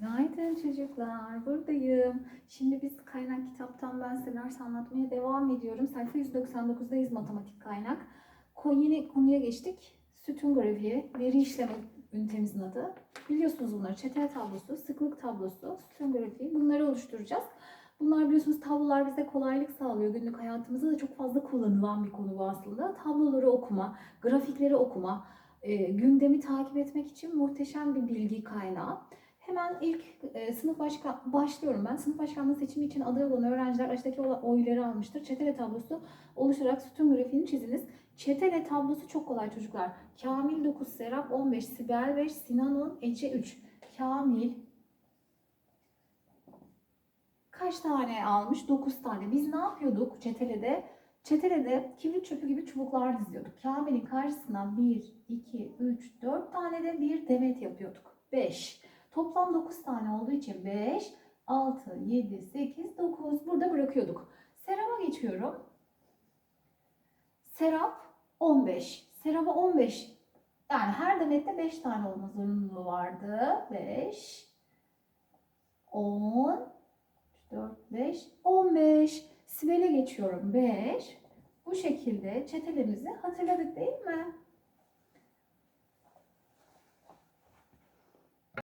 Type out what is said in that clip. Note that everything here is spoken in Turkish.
Günaydın çocuklar, buradayım. Şimdi biz kaynak kitaptan ben size anlatmaya devam ediyorum. Sayfa 199'dayız matematik kaynak. Yeni konuya geçtik. Sütun grafiği, veri işleme ünitemizin adı. Biliyorsunuz bunları. Çetel tablosu, sıklık tablosu, sütun grafiği. Bunları oluşturacağız. Bunlar biliyorsunuz tablolar bize kolaylık sağlıyor. Günlük hayatımızda da çok fazla kullanılan bir konu bu aslında. Tabloları okuma, grafikleri okuma, e, gündemi takip etmek için muhteşem bir bilgi kaynağı. Hemen ilk e, sınıf başkan başlıyorum ben. Sınıf başkanlığı seçimi için aday olan öğrenciler aşağıdaki oyları almıştır. Çetele tablosu oluşturarak sütun grafiğini çiziniz. Çetele tablosu çok kolay çocuklar. Kamil 9, Serap 15, Sibel 5, Sinan 10, Ece 3. Kamil kaç tane almış? 9 tane. Biz ne yapıyorduk çetelede? Çetelede kibrit çöpü gibi çubuklar diziyorduk. Kamil'in karşısına 1, 2, 3, 4 tane de bir demet yapıyorduk. 5. Toplam 9 tane olduğu için 5, 6, 7, 8, 9 burada bırakıyorduk. Serap'a geçiyorum. Serap 15. Serap'a 15. Yani her demette 5 tane olma zorunluluğu vardı. 5, 10, 4, 5, 15. Sibel'e geçiyorum. 5. Bu şekilde çetelerimizi hatırladık değil mi?